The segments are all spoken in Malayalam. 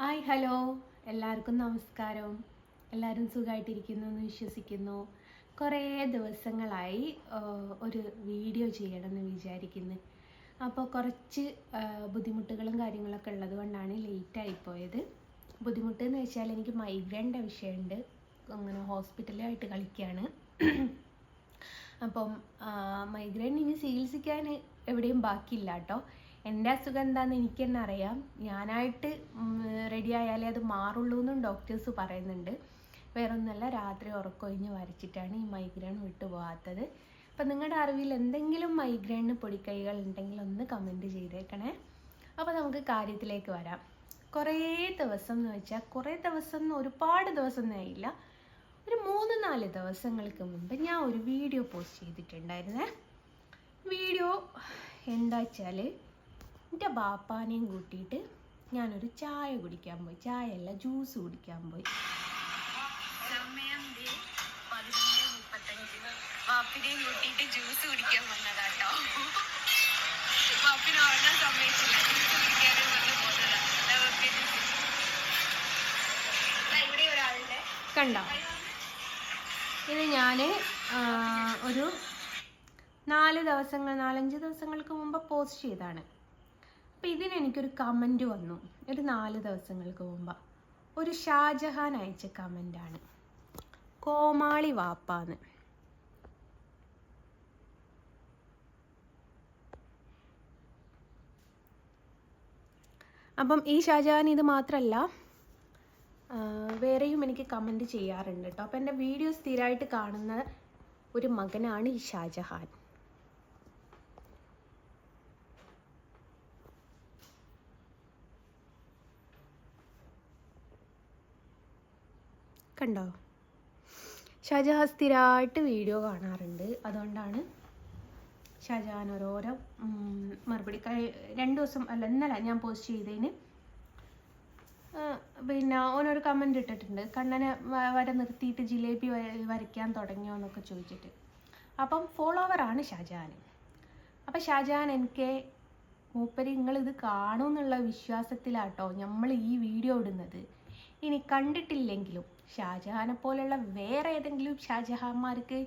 Hi hello. എല്ലാവർക്കും നമസ്കാരം. എല്ലാവരും സുഖമായിട്ടിരിക്കുന്നു എന്ന് വിശ്വസിക്കുന്നു. കുറേ ദിവസങ്ങളായി ഒരു വീഡിയോ ചെയ്യണമെന്ന് വിചാരിക്കുന്നു. അപ്പോൾ കുറച്ച് ബുദ്ധിമുട്ടുകളും കാര്യങ്ങളൊക്കെ ഉള്ളത് കൊണ്ടാണ് ലേറ്റായിപ്പോയത് ബുദ്ധിമുട്ട് എന്ന് വെച്ചാൽ എനിക്ക് മൈഗ്രൈന്റെ വിഷയമുണ്ട്. അങ്ങനെ ഹോസ്പിറ്റലായിട്ട് കളിക്കുകയാണ്. അപ്പം മൈഗ്രൈൻ ഇനി ചികിത്സിക്കാൻ എവിടെയും ബാക്കിയില്ല കേട്ടോ. എന്റെ അസുഖം എന്താണെന്ന് എനിക്ക് തന്നെ അറിയാം. ഞാനായിട്ട് റെഡി ആയാലേ അത് മാറുള്ളൂ എന്നും ഡോക്ടേഴ്സ് പറയുന്നുണ്ട്. വേറൊന്നല്ല രാത്രി ഉറക്കൊഴിഞ്ഞ് വരച്ചിട്ടാണ് ഈ മൈഗ്രെയിൻ വിട്ടുപോകാത്തത് അപ്പം നിങ്ങളുടെ അറിവിൽ എന്തെങ്കിലും മൈഗ്രെയിന് പൊടിക്കൈകൾ ഉണ്ടെങ്കിൽ ഒന്ന് കമന്റ് ചെയ്തേക്കണേ. അപ്പോൾ നമുക്ക് കാര്യത്തിലേക്ക് വരാം. കുറേ ദിവസം എന്ന് വെച്ചാൽ കുറേ ദിവസം ഒരുപാട് ദിവസം ആയില്ല. ഒരു മൂന്ന് നാല് ദിവസങ്ങൾക്ക് മുമ്പ് ഞാൻ ഒരു വീഡിയോ പോസ്റ്റ് ചെയ്തിട്ടുണ്ടായിരുന്നേ. വീഡിയോ എന്താ വെച്ചാൽ എന്റെ ബാപ്പാനെയും കൂട്ടിയിട്ട് ഞാനൊരു ചായ കുടിക്കാൻ പോയി. ചായ അല്ല ജ്യൂസ് കുടിക്കാൻ പോയി. സമയം പതിനൊന്ന് മുപ്പത്തഞ്ച് വാപ്പിനെയും കൂട്ടിയിട്ട് ജ്യൂസ് കുടിക്കാൻ വന്നതാട്ടോ. വാപ്പിനെ ഉറങ്ങാൻ സമ്മതിച്ചില്ല ജ്യൂസ് കുടിക്കാനും വന്ന് കണ്ടോ? ഇത് ഞാൻ ഒരു നാല് ദിവസങ്ങൾ നാലഞ്ച് ദിവസങ്ങൾക്ക് മുമ്പ് പോസ്റ്റ് ചെയ്താണ് അപ്പോൾ ഇതിന് എനിക്കൊരു കമന്റ് വന്നു. ഒരു നാല് ദിവസങ്ങൾക്ക് മുമ്പ്. ഒരു ഷാജഹാൻ അയച്ച കമന്റാണ് കോമാളി വാപ്പാന്ന്. അപ്പം ഈ ഷാജഹാൻ ഇത് മാത്രമല്ല വേറെയും എനിക്ക് കമന്റ് ചെയ്യാറുണ്ട് കേട്ടോ അപ്പം എന്റെ വീഡിയോസ് സ്ഥിരമായിട്ട് കാണുന്ന ഒരു മകനാണ് ഈ ഷാജഹാൻ. കണ്ടോ? ഷാജഹാൻ സ്ഥിരമായിട്ട് വീഡിയോ കാണാറുണ്ട്. അതുകൊണ്ടാണ് ഷാജഹാൻ ഓരോരോ മറുപടി രണ്ടു ദിവസം അല്ല ഇന്നലെ ഞാൻ പോസ്റ്റ് ചെയ്തതിന് പിന്നെ ഓനൊരു കമന്റ് ഇട്ടിട്ടുണ്ട്. കണ്ണനെ വര നിർത്തിയിട്ട് ജിലേബി വരയ്ക്കാൻ തുടങ്ങിയോ എന്നൊക്കെ ചോദിച്ചിട്ട്. അപ്പം ഫോളോവറാണ് ഷാജഹാൻ. അപ്പം ഷാജഹാൻ എനിക്ക് മൂപ്പര് നിങ്ങളിത് കാണുമെന്നുള്ള വിശ്വാസത്തിലാട്ടോ നമ്മൾ ഈ വീഡിയോ ഇടുന്നത്. ഇനി കണ്ടിട്ടില്ലെങ്കിലും ഷാജഹാനെ പോലെയുള്ള വേറെ ഏതെങ്കിലും ഷാജഹാന്മാർക്ക്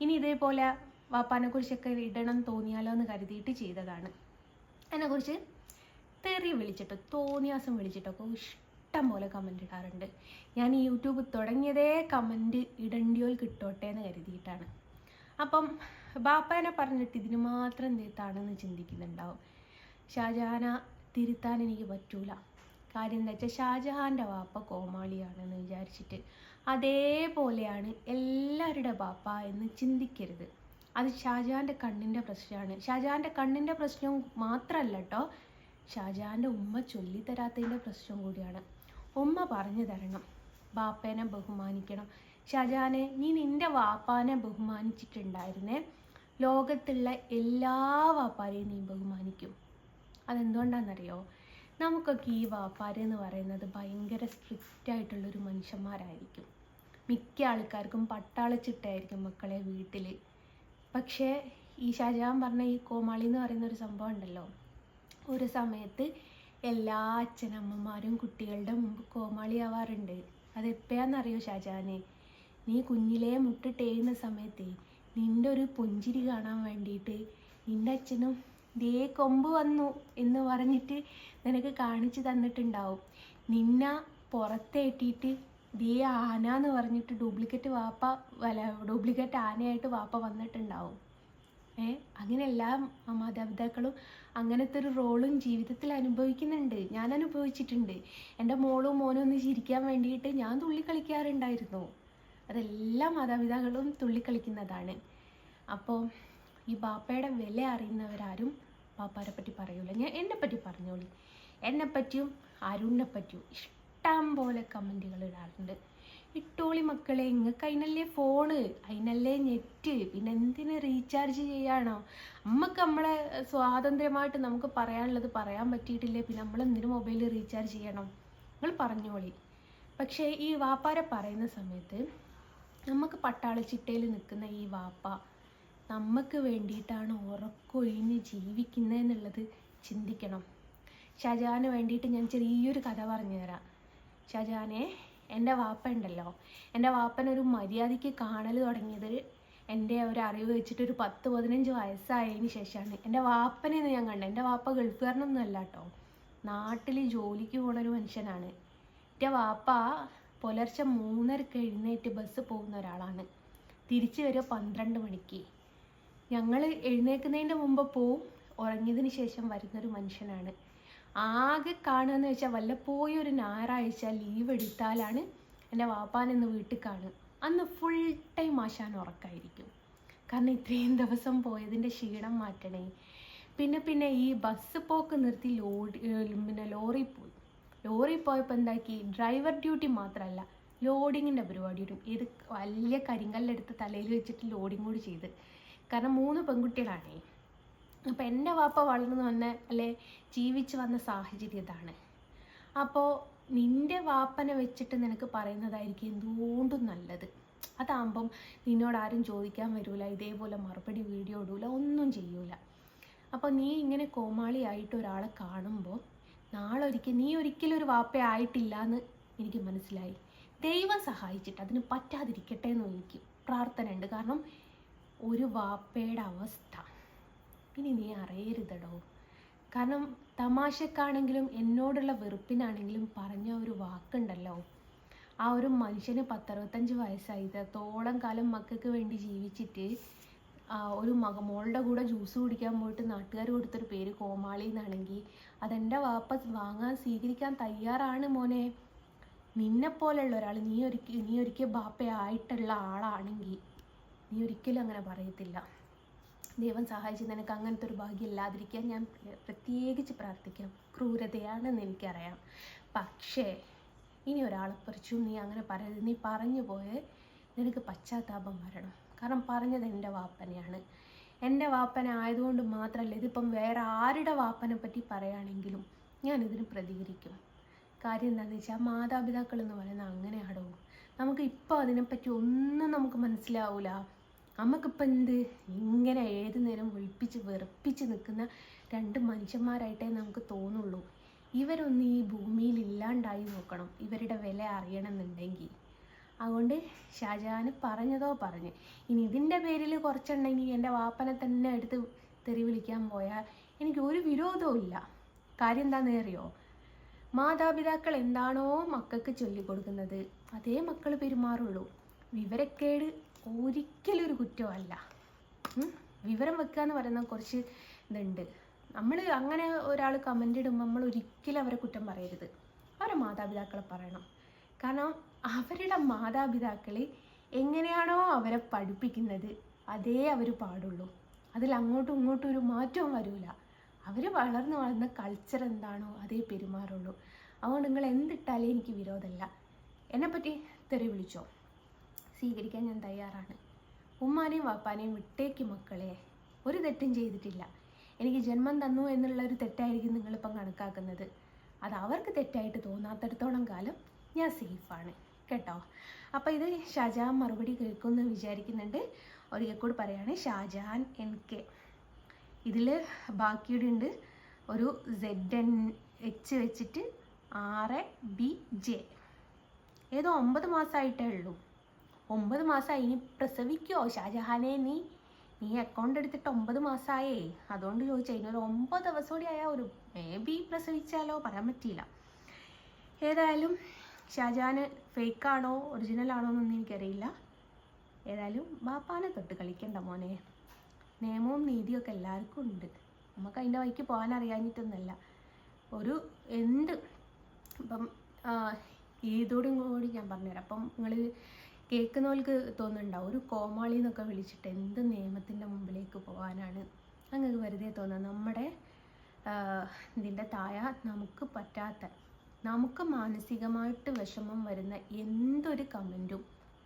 ഇനി ഇതേപോലെ വാപ്പാനെ കുറിച്ചൊക്കെ ഇടണം തോന്നിയാലോ എന്ന് കരുതിയിട്ട് ചെയ്തതാണ്. അതിനെക്കുറിച്ച് തെറി വിളിച്ചിട്ട് തോന്നിയാസം വിളിച്ചിട്ടൊക്കെ ഇഷ്ടം പോലെ കമന്റ് ഇടാറുണ്ട്. ഞാൻ ഈ യൂട്യൂബ് തുടങ്ങിയതേ കമന്റ് ഇടണ്ടിയോൽ കിട്ടോട്ടെ എന്ന് കരുതിയിട്ടാണ്. അപ്പം ബാപ്പാനെ പറഞ്ഞിട്ട് ഇതിന് മാത്രം തീർത്താണെന്ന് ചിന്തിക്കുന്നുണ്ടാവും. ഷാജഹാന തിരുത്താൻ എനിക്ക് പറ്റൂല. കാര്യം എന്താ വെച്ചാൽ ഷാജഹാന്റെ വാപ്പ കോമാളിയാണെന്ന് വിചാരിച്ചിട്ട് അതേപോലെയാണ് എല്ലാവരുടെ വാപ്പ എന്ന് ചിന്തിക്കരുത്. അത് ഷാജഹാന്റെ കണ്ണിന്റെ പ്രശ്നമാണ്. ഷാജഹാന്റെ കണ്ണിന്റെ പ്രശ്നം മാത്രമല്ല കേട്ടോ ഷാജഹാന്റെ ഉമ്മ ചൊല്ലിത്തരാത്തതിന്റെ പ്രശ്നം കൂടിയാണ്. ഉമ്മ പറഞ്ഞു തരണം ബാപ്പേനെ ബഹുമാനിക്കണം. ഷാജഹാനെ നീ നിന്റെ വാപ്പാനെ ബഹുമാനിച്ചിട്ടുണ്ടായിരുന്നേ. ലോകത്തുള്ള എല്ലാ വാപ്പാരെയും നീ ബഹുമാനിക്കും. അതെന്തുകൊണ്ടാണെന്നറിയോ നമുക്കൊക്കെ ഈ വാപ്പാരെന്ന് പറയുന്നത് ഭയങ്കര സ്ട്രിക്റ്റ് ആയിട്ടുള്ളൊരു മനുഷ്യന്മാരായിരിക്കും. മിക്ക ആൾക്കാർക്കും പട്ടാളച്ചിട്ടായിരിക്കും മക്കളെ വീട്ടിൽ പക്ഷേ ഈ ഷാജഹാൻ പറഞ്ഞ ഈ കോമാളി എന്ന് പറയുന്ന ഒരു സംഭവം ഉണ്ടല്ലോ. ഒരു സമയത്ത് എല്ലാ അച്ഛനമ്മമാരും കുട്ടികളുടെ മുമ്പ് കോമാളിയാവാറുണ്ട് അതെപ്പോഴാണെന്നറിയോ ഷാജഹാനെ? നീ കുഞ്ഞിലെ മുട്ടിട്ടേയുന്ന സമയത്ത് നിന്റെ ഒരു പുഞ്ചിരി കാണാൻ വേണ്ടിയിട്ട് നിന്റെ അച്ഛനും ദേ കൊമ്പ് വന്നു എന്ന് പറഞ്ഞിട്ട് നിനക്ക് കാണിച്ചു തന്നിട്ടുണ്ടാവും. നിന്ന പുറത്തേറ്റിയിട്ട് ദേ ആന എന്ന് പറഞ്ഞിട്ട് ഡ്യൂപ്ലിക്കേറ്റ് വാപ്പ വല ഡ്യൂപ്ലിക്കേറ്റ് ആനയായിട്ട് വാപ്പ വന്നിട്ടുണ്ടാവും. ഏ? അങ്ങനെ എല്ലാ മാതാപിതാക്കളും അങ്ങനത്തെ ഒരു റോളും ജീവിതത്തിൽ അനുഭവിക്കുന്നുണ്ട്. ഞാൻ അനുഭവിച്ചിട്ടുണ്ട്. എന്റെ മോളും മോനും ഒന്ന് ചിരിക്കാൻ വേണ്ടിയിട്ട് ഞാൻ തുള്ളി കളിക്കാറുണ്ടായിരുന്നു അതെല്ലാ മാതാപിതാക്കളും തുള്ളിക്കളിക്കുന്നതാണ്. അപ്പോൾ ഈ ബാപ്പയുടെ വില അറിയുന്നവരാരും ബാപ്പാരെ പറ്റി പറയൂല. ഞാൻ എന്നെ പറ്റി പറഞ്ഞോളി. എന്നെ പറ്റിയും അരുണിനെ പറ്റിയും ഇഷ്ടം പോലെ കമന്റുകൾ ഇടാറുണ്ട്. ഇട്ടോളി മക്കളെ നിങ്ങൾക്ക് അതിനല്ലേ ഫോണ് അതിനല്ലേ നെറ്റ് പിന്നെ എന്തിന് റീചാർജ് ചെയ്യാണോ നമുക്ക് നമ്മളെ സ്വാതന്ത്ര്യമായിട്ട് നമുക്ക് പറയാനുള്ളത് പറയാൻ പറ്റിയിട്ടില്ലേ? പിന്നെ നമ്മൾ എന്തിനു മൊബൈൽ റീചാർജ് ചെയ്യണം? നിങ്ങൾ പറഞ്ഞോളി. പക്ഷേ ഈ വാപ്പാരെ പറയുന്ന സമയത്ത് നമുക്ക് പട്ടാളച്ചിട്ടയിൽ നിൽക്കുന്ന ഈ വാപ്പ നമുക്ക് വേണ്ടിയിട്ടാണ് ഉറക്കൊഴിഞ്ഞ് ജീവിക്കുന്നതെന്നുള്ളത് ചിന്തിക്കണം. ഷാജഹാന് വേണ്ടിയിട്ട് ഞാൻ ചെറിയൊരു കഥ പറഞ്ഞു തരാം. ഷാജഹാനെ എന്റെ വാപ്പ ഉണ്ടല്ലോ. എന്റെ വാപ്പനൊരു മര്യാദയ്ക്ക് കാണൽ തുടങ്ങിയത് എന്റെ ഒരു അറിവ് വെച്ചിട്ട് ഒരു പത്ത് പതിനഞ്ച് വയസ്സായതിന് ശേഷമാണ്. എന്റെ വാപ്പനെന്ന് ഞാൻ കണ്ടത് എന്റെ വാപ്പ ഗൾഫുകാരനൊന്നും അല്ല കേട്ടോ. നാട്ടിൽ ജോലിക്ക് പോണ ഒരു മനുഷ്യനാണ്. എന്റെ വാപ്പ പുലർച്ചെ മൂന്നരക്ക് എഴുന്നേറ്റ് ബസ് പോകുന്ന ഒരാളാണ്. തിരിച്ചു വരിക പന്ത്രണ്ട് മണിക്ക്. ഞങ്ങൾ എഴുന്നേൽക്കുന്നതിന്റെ മുമ്പ് പോവും ഉറങ്ങിയതിന് ശേഷം വരുന്നൊരു മനുഷ്യനാണ്. ആകെ കാണുക എന്ന് വെച്ചാൽ വല്ലപ്പോഴും ഒരു ഞായറാഴ്ച ലീവ് എടുത്താലാണ് എന്റെ വാപ്പാനെന്ന് വീട്ടിൽ കാണുക. അന്ന് ഫുൾ ടൈം ആശാൻ ഉറക്കായിരിക്കും. കാരണം ഇത്രയും ദിവസം പോയതിന്റെ ക്ഷീണം മാറ്റണേ. പിന്നെ പിന്നെ ഈ ബസ് പോക്ക് നിർത്തി ലോഡ് പിന്നെ ലോറി പോയി. ലോറി പോയപ്പോൾ എന്താക്കി? ഡ്രൈവർ ഡ്യൂട്ടി മാത്രമല്ല ലോഡിങ്ങിന്റെ പരിപാടി വരും. ഇത് വലിയ കരിങ്കല്ലെടുത്ത് തലയിൽ വെച്ചിട്ട് ലോഡിങ് കൂടി ചെയ്ത്. കാരണം മൂന്ന് പെൺകുട്ടികളാണേ. അപ്പോൾ എന്റെ വാപ്പ വളർന്നു വന്ന അല്ലെ ജീവിച്ച് വന്ന സാഹചര്യം ഇതാണ്. അപ്പോൾ നിന്റെ വാപ്പനെ വെച്ചിട്ട് നിനക്ക് പറയുന്നതായിരിക്കും എന്തുകൊണ്ടും നല്ലത്. അതാകുമ്പം നിന്നോട് ആരും ചോദിക്കാൻ വരൂല ഇതേപോലെ മറുപടി വീഡിയോ ഇടൂല ഒന്നും ചെയ്യൂല. അപ്പോൾ നീ ഇങ്ങനെ കോമാളിയായിട്ട് ഒരാളെ കാണുമ്പോൾ നാളെ ഒരിക്കൽ നീ ഒരിക്കലും ഒരു വാപ്പ ആയിട്ടില്ല എന്ന് എനിക്ക് മനസ്സിലായി. ദൈവം സഹായിച്ചിട്ട് അതിന് പറ്റാതിരിക്കട്ടെ എന്ന് എനിക്ക് പ്രാർത്ഥന ഉണ്ട് കാരണം ഒരു വാപ്പയുടെ അവസ്ഥ. ഇനി നീ അറിയരുതടോ. കാരണം തമാശക്കാണെങ്കിലും എന്നോടുള്ള വെറുപ്പിനാണെങ്കിലും പറഞ്ഞ ഒരു വാക്കുണ്ടല്ലോ. ആ ഒരു മനുഷ്യന് പത്തറുപത്തഞ്ച് വയസ്സായി തോളം കാലം മക്കൾക്ക് വേണ്ടി ജീവിച്ചിട്ട് ഒരു മക മോളുടെ കൂടെ ജ്യൂസ് കുടിക്കാൻ പോയിട്ട് നാട്ടുകാർ കൊടുത്തൊരു പേര് കോമാളി എന്നാണെങ്കിൽ അതെന്റെ വാപ്പ വാങ്ങാൻ സ്വീകരിക്കാൻ തയ്യാറാണ് മോനെ. നിന്നെപ്പോലെയുള്ള ഒരാൾ നീ ഒരിക്കൽ നീ ഒരിക്കൽ ബാപ്പയായിട്ടുള്ള ആളാണെങ്കിൽ. നീ ഒരിക്കലും അങ്ങനെ പറയത്തില്ല. ദൈവം സഹായിച്ച് നിനക്ക് അങ്ങനത്തെ ഒരു ഭാഗ്യം ഇല്ലാതിരിക്കാൻ ഞാൻ പ്രത്യേകിച്ച് പ്രാർത്ഥിക്കാം. ക്രൂരതയാണെന്ന് എനിക്കറിയാം. പക്ഷേ ഇനി ഒരാളെ കുറിച്ചും നീ അങ്ങനെ പറയരുത്. നീ പറഞ്ഞു പോയേ നിനക്ക് പശ്ചാത്താപം വരണം. കാരണം പറഞ്ഞത് എന്റെ വാപ്പനെയാണ്. എന്റെ വാപ്പന ആയതുകൊണ്ട് മാത്രമല്ല ഇതിപ്പം വേറെ ആരുടെ വാപ്പനെ പറ്റി പറയുകയാണെങ്കിലും ഞാനിതിന് പ്രതികരിക്കും. കാര്യം എന്താണെന്ന് വെച്ചാൽ മാതാപിതാക്കൾ എന്ന് പറയുന്നത് അങ്ങനെയാടോ നമുക്ക് ഇപ്പോൾ അതിനെപ്പറ്റി ഒന്നും നമുക്ക് മനസ്സിലാവൂല. നമുക്കിപ്പോൾ എന്ത് ഇങ്ങനെ ഏത് നേരം വിളിപ്പിച്ച് വെറുപ്പിച്ച് നിൽക്കുന്ന രണ്ട് മനുഷ്യന്മാരായിട്ടേ നമുക്ക് തോന്നുള്ളൂ. ഇവരൊന്ന് ഈ ഭൂമിയിൽ ഇല്ലാണ്ടായി നോക്കണം. ഇവരുടെ വില അറിയണമെന്നുണ്ടെങ്കിൽ. അതുകൊണ്ട് ഷാജഹാന് പറഞ്ഞതോ പറഞ്ഞ്. ഇനി ഇതിന്റെ പേരിൽ കുറച്ചുണ്ടെങ്കിൽ എന്റെ വാപ്പനെ തന്നെ എടുത്ത് തെറി വിളിക്കാൻ പോയാൽ എനിക്ക് ഒരു വിരോധവും ഇല്ല. കാര്യം എന്താണെന്ന് അറിയോ? മാതാപിതാക്കൾ എന്താണോ മക്കൾക്ക് ചൊല്ലിക്കൊടുക്കുന്നത്. അതേ മക്കൾ പെരുമാറുള്ളൂ. വിവരക്കേട് ഒരിക്കലും ഒരു കുറ്റമല്ല വിവരം വെക്കുക എന്ന് പറയുന്ന കുറച്ച് ഇതുണ്ട്. നമ്മൾ അങ്ങനെ ഒരാൾ കമന്റ് ഇടുമ്പോൾ നമ്മൾ ഒരിക്കലും അവരെ കുറ്റം പറയരുത്. അവരെ മാതാപിതാക്കളെ പറയണം. കാരണം അവരുടെ മാതാപിതാക്കൾ എങ്ങനെയാണോ അവരെ പഠിപ്പിക്കുന്നത് അതേ അവർ പാടുള്ളൂ. അതിൽ അങ്ങോട്ടും ഇങ്ങോട്ടും ഒരു മാറ്റവും വരില്ല അവർ വളർന്നു വളർന്ന കൾച്ചർ എന്താണോ അതേ പെരുമാറുള്ളൂ. അതുകൊണ്ട് നിങ്ങൾ എന്തിട്ടാലേ എനിക്ക് വിരോധമല്ല. എന്നെപ്പറ്റി തെറി വിളിച്ചോ? സ്വീകരിക്കാൻ ഞാൻ തയ്യാറാണ്. ഉമ്മാനെയും വാപ്പാനെയും വിട്ടേക്ക് മക്കളെ. ഒരു തെറ്റും ചെയ്തിട്ടില്ല. എനിക്ക് ജന്മം തന്നു എന്നുള്ള ഒരു തെറ്റായിരിക്കും നിങ്ങളിപ്പം കണക്കാക്കുന്നത്. അത് അവർക്ക് തെറ്റായിട്ട് തോന്നാത്തടത്തോളം കാലം ഞാൻ സേഫാണ് കേട്ടോ? അപ്പോൾ ഇത് ഷാജഹാൻ മറുപടി കേൾക്കുമെന്ന് വിചാരിക്കുന്നുണ്ട്. ഒരിക്കൽ കൂടി പറയാണ് ഷാജഹാൻ എൻ കെ. ഇതിൽ ബാക്കിയുടെ ഉണ്ട്. ഒരു സെഡ് എൻ എച്ച് വെച്ചിട്ട് ആറ് ബി ജെ ഏതോ ഒമ്പത് മാസമായിട്ടേ ഉള്ളൂ. ഒമ്പത് മാസമായി ഇനി പ്രസവിക്കോ? ഷാജഹാനെ നീ നീ അക്കൗണ്ട് എടുത്തിട്ട് ഒമ്പത് മാസമായേ അതുകൊണ്ട് ചോദിച്ചാൽ ഒരു ഒമ്പത് ദിവസം കൂടി ആയാൽ ഒരു മേ ബി പ്രസവിച്ചാലോ? പറയാൻ പറ്റിയില്ല. ഏതായാലും ഷാജഹാന് ഫേക്കാണോ ഒറിജിനൽ ആണോ എന്നൊന്നും എനിക്കറിയില്ല. ഏതായാലും ബാപ്പാനെ തൊട്ട് കളിക്കണ്ട മോനെ. നിയമവും നീതിയും ഒക്കെ എല്ലാവർക്കും ഉണ്ട്. നമുക്ക് അതിന്റെ വഴിക്ക് പോകാൻ അറിയാഞ്ഞിട്ടൊന്നല്ല ഒരു എന്ത്? ഇപ്പം ഇതോടും കൂടി ഞാൻ പറഞ്ഞുതരാം. അപ്പം നിങ്ങൾ കേൾക്കുന്നവർക്ക് തോന്നുന്നുണ്ടാവും. ഒരു കോമാളി എന്നൊക്കെ വിളിച്ചിട്ട് എന്ത് നിയമത്തിന്റെ മുമ്പിലേക്ക് പോകാനാണ് അങ്ങനെ വെറുതെ തോന്നുക നമ്മുടെ ഇതിന്റെ താഴെ നമുക്ക് പറ്റാത്ത നമുക്ക് മാനസികമായിട്ട് വിഷമം വരുന്ന എന്തൊരു കമന്റും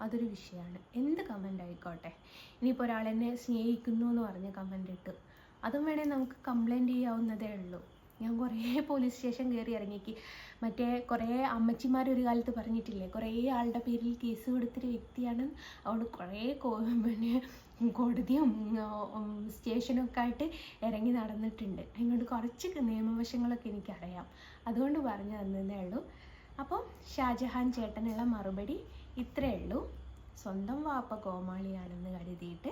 അതൊരു വിഷയമാണ്. എന്ത് കമന്റ് ആയിക്കോട്ടെ. ഇനിയിപ്പോൾ ഒരാളെന്നെ സ്നേഹിക്കുന്നു എന്ന് പറഞ്ഞ് കമന്റ് ഇട്ട് അതും വേണേൽ നമുക്ക് കംപ്ലൈന്റ് ചെയ്യാവുന്നതേ ഉള്ളൂ. ഞാൻ കുറേ പോലീസ് സ്റ്റേഷൻ കയറി ഇറങ്ങിക്ക്. മറ്റേ കുറേ അമ്മച്ചിമാർ ഒരു കാലത്ത് പറഞ്ഞിട്ടില്ലേ കുറേ ആളുടെ പേരിൽ കേസ് കൊടുത്തൊരു വ്യക്തിയാണ്. അതുകൊണ്ട് കുറേ പിന്നെ കോടതിയും സ്റ്റേഷനൊക്കെ ആയിട്ട് ഇറങ്ങി നടന്നിട്ടുണ്ട്. അതുകൊണ്ട് കുറച്ച് നിയമവശങ്ങളൊക്കെ എനിക്കറിയാം. അതുകൊണ്ട് പറഞ്ഞു തന്നതേ ഉള്ളൂ. അപ്പം ഷാജഹാൻ ചേട്ടനുള്ള മറുപടി ഇത്രയേ ഉള്ളൂ. സ്വന്തം വാപ്പ കോമാളിയാണെന്ന് കരുതിയിട്ട്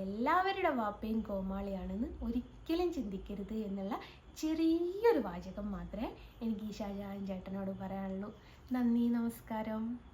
എല്ലാവരുടെ വാപ്പയും കോമാളിയാണെന്ന് ഒരിക്കലും ചിന്തിക്കരുത് എന്നുള്ള ചെറിയൊരു വാചകം മാത്രമേ എനിക്ക് ഈ ഷാജഹാൻ ചേട്ടനോട് പറയാനുള്ളൂ. നന്ദി നമസ്കാരം.